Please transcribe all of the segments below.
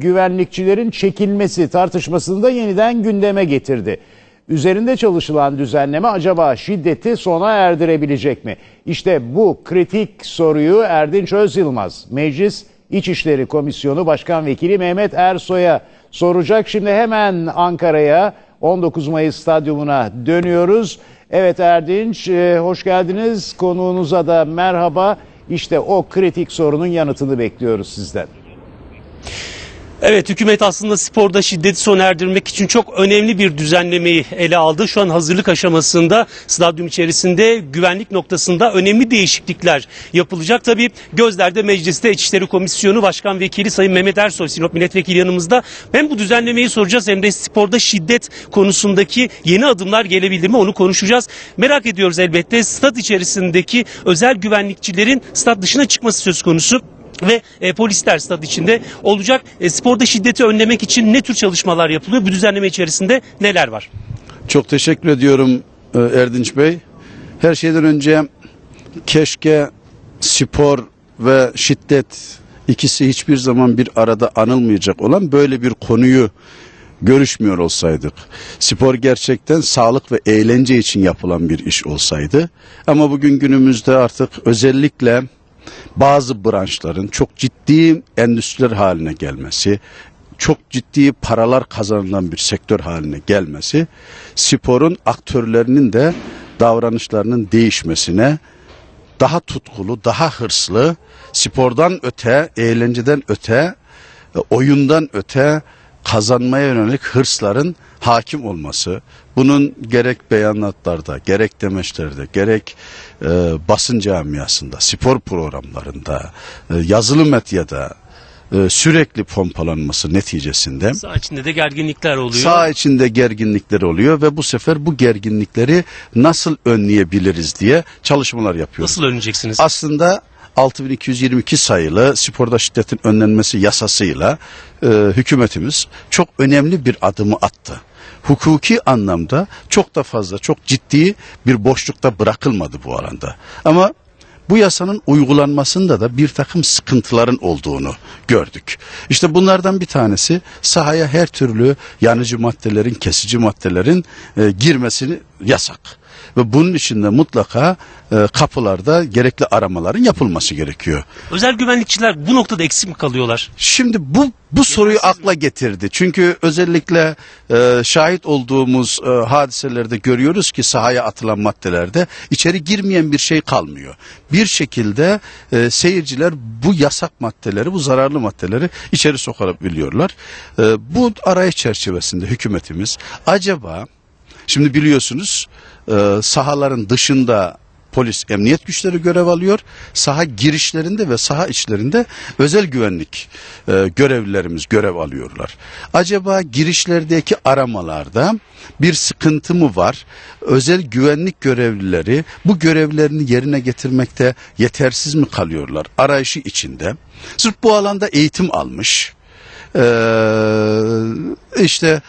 güvenlikçilerin çekilmesi tartışmasını da yeniden gündeme getirdi. Üzerinde çalışılan düzenleme acaba şiddeti sona erdirebilecek mi? İşte bu kritik soruyu Erdinç Özyılmaz, Meclis İçişleri Komisyonu Başkan Vekili Mehmet Ersoy'a soracak. Şimdi hemen Ankara'ya 19 Mayıs Stadyumuna dönüyoruz. Evet Erdinç, e, hoş geldiniz. Konuğunuza da merhaba. İşte o kritik sorunun yanıtını bekliyoruz sizden. Evet hükümet aslında sporda şiddeti sona erdirmek için çok önemli bir düzenlemeyi ele aldı. Şu an hazırlık aşamasında stadyum içerisinde güvenlik noktasında önemli değişiklikler yapılacak. Tabii gözlerde mecliste İçişleri Komisyonu Başkan Vekili Sayın Mehmet Ersoy Sinop Milletvekili yanımızda. Hem bu düzenlemeyi soracağız hem de sporda şiddet konusundaki yeni adımlar gelebilir mi onu konuşacağız. Merak ediyoruz elbette stat içerisindeki özel güvenlikçilerin stat dışına çıkması söz konusu ve e, polisler stad içinde olacak. E, sporda şiddeti önlemek için ne tür çalışmalar yapılıyor? Bu düzenleme içerisinde neler var? Çok teşekkür ediyorum e, Erdinç Bey. Her şeyden önce keşke spor ve şiddet ikisi hiçbir zaman bir arada anılmayacak olan böyle bir konuyu görüşmüyor olsaydık. Spor gerçekten sağlık ve eğlence için yapılan bir iş olsaydı. Ama bugün günümüzde artık özellikle bazı branşların çok ciddi endüstriler haline gelmesi, çok ciddi paralar kazanılan bir sektör haline gelmesi, sporun aktörlerinin de davranışlarının değişmesine, daha tutkulu, daha hırslı, spordan öte, eğlenceden öte, oyundan öte kazanmaya yönelik hırsların hakim olması, bunun gerek beyanatlarda, gerek demeçlerde, gerek e, basın camiasında, spor programlarında, e, yazılı medyada e, sürekli pompalanması neticesinde Saha içinde de gerginlikler oluyor. Sağ içinde gerginlikler oluyor ve bu sefer bu gerginlikleri nasıl önleyebiliriz diye çalışmalar yapıyoruz. Nasıl önleyeceksiniz? Aslında 6222 sayılı sporda şiddetin önlenmesi yasasıyla e, hükümetimiz çok önemli bir adımı attı. Hukuki anlamda çok da fazla, çok ciddi bir boşlukta bırakılmadı bu alanda. Ama bu yasanın uygulanmasında da bir takım sıkıntıların olduğunu gördük. İşte bunlardan bir tanesi sahaya her türlü yanıcı maddelerin, kesici maddelerin e, girmesini yasak. Ve bunun için de mutlaka e, kapılarda gerekli aramaların yapılması gerekiyor. Özel güvenlikçiler bu noktada eksik mi kalıyorlar? Şimdi bu bu soruyu akla getirdi. Çünkü özellikle e, şahit olduğumuz e, hadiselerde görüyoruz ki sahaya atılan maddelerde içeri girmeyen bir şey kalmıyor. Bir şekilde e, seyirciler bu yasak maddeleri, bu zararlı maddeleri içeri sokabiliyorlar. E, bu arayış çerçevesinde hükümetimiz acaba şimdi biliyorsunuz e, sahaların dışında polis emniyet güçleri görev alıyor. Saha girişlerinde ve saha içlerinde özel güvenlik e, görevlilerimiz görev alıyorlar. Acaba girişlerdeki aramalarda bir sıkıntı mı var? Özel güvenlik görevlileri bu görevlerini yerine getirmekte yetersiz mi kalıyorlar? Arayışı içinde. Sırf bu alanda eğitim almış. Ee, işte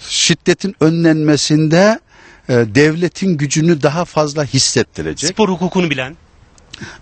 şiddetin önlenmesinde e, devletin gücünü daha fazla hissettirecek Spor hukukunu bilen.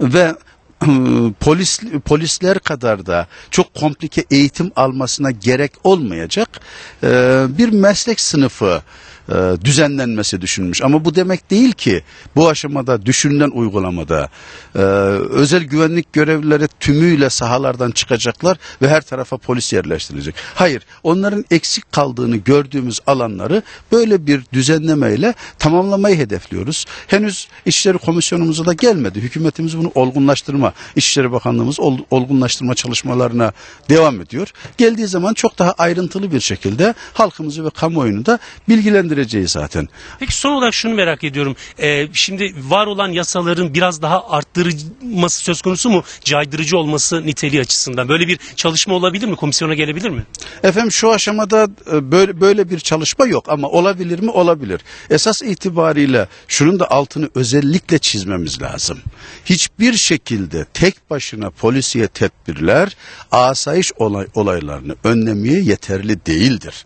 ve polis polisler kadar da çok komplike eğitim almasına gerek olmayacak e, bir meslek sınıfı e, düzenlenmesi düşünülmüş. Ama bu demek değil ki bu aşamada düşünülen uygulamada e, özel güvenlik görevlileri tümüyle sahalardan çıkacaklar ve her tarafa polis yerleştirilecek. Hayır, onların eksik kaldığını gördüğümüz alanları böyle bir düzenlemeyle tamamlamayı hedefliyoruz. Henüz İçişleri Komisyonumuza da gelmedi. Hükümetimiz bunu olgunlaştırma, İçişleri Bakanlığımız ol- olgunlaştırma çalışmalarına devam ediyor. Geldiği zaman çok daha ayrıntılı bir şekilde halkımızı ve kamuoyunu da bilgilendireceğiz zaten. Peki son olarak şunu merak ediyorum. Ee, şimdi var olan yasaların biraz daha arttırılması söz konusu mu? Caydırıcı olması niteliği açısından. Böyle bir çalışma olabilir mi? Komisyona gelebilir mi? Efendim şu aşamada e, böyle böyle bir çalışma yok ama olabilir mi? Olabilir. Esas itibariyle şunun da altını özellikle çizmemiz lazım. Hiçbir şekilde şekilde tek başına polisiye tedbirler asayiş olay, olaylarını önlemeye yeterli değildir.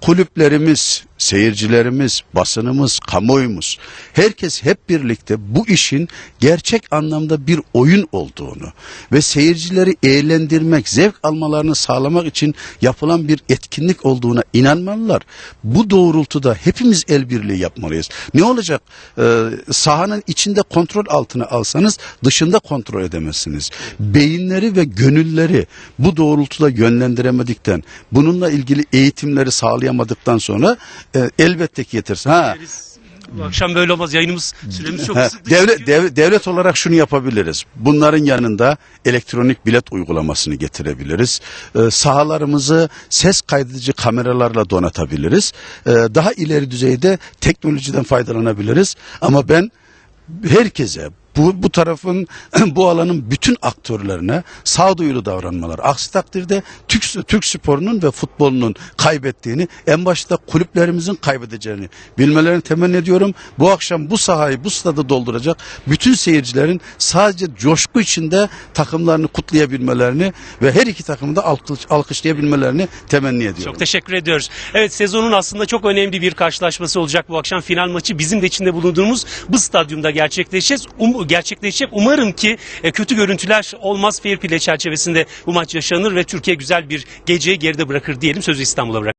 Kulüplerimiz, seyircilerimiz, basınımız, kamuoyumuz herkes hep birlikte bu işin gerçek anlamda bir oyun olduğunu ve seyircileri eğlendirmek, zevk almalarını sağlamak için yapılan bir etkinlik olduğuna inanmalılar. Bu doğrultuda hepimiz el birliği yapmalıyız. Ne olacak? Ee, sahanın içinde kontrol altına alsanız dışında kontrol edemezsiniz. Beyinleri ve gönülleri bu doğrultuda yönlendiremedikten, bununla ilgili eğitimleri sağlayamadıktan sonra e, elbette ki yetersin. Ha, Bu akşam böyle olmaz. Yayınımız süremiz çok kısıtlı. devlet, dev- devlet olarak şunu yapabiliriz. Bunların yanında elektronik bilet uygulamasını getirebiliriz. Ee, sahalarımızı ses kaydedici kameralarla donatabiliriz. Ee, daha ileri düzeyde teknolojiden faydalanabiliriz. Ama ben herkese bu, bu tarafın bu alanın bütün aktörlerine sağduyulu davranmalar. Aksi takdirde Türk, Türk sporunun ve futbolunun kaybettiğini en başta kulüplerimizin kaybedeceğini bilmelerini temenni ediyorum. Bu akşam bu sahayı bu stadı dolduracak bütün seyircilerin sadece coşku içinde takımlarını kutlayabilmelerini ve her iki takımı da alkış, alkışlayabilmelerini temenni ediyorum. Çok teşekkür ediyoruz. Evet sezonun aslında çok önemli bir karşılaşması olacak bu akşam. Final maçı bizim de içinde bulunduğumuz bu stadyumda gerçekleşecek. Um, gerçekleşecek. Umarım ki e, kötü görüntüler olmaz. Fair play çerçevesinde bu maç yaşanır ve Türkiye güzel bir geceyi geride bırakır diyelim. Sözü İstanbul'a bırak.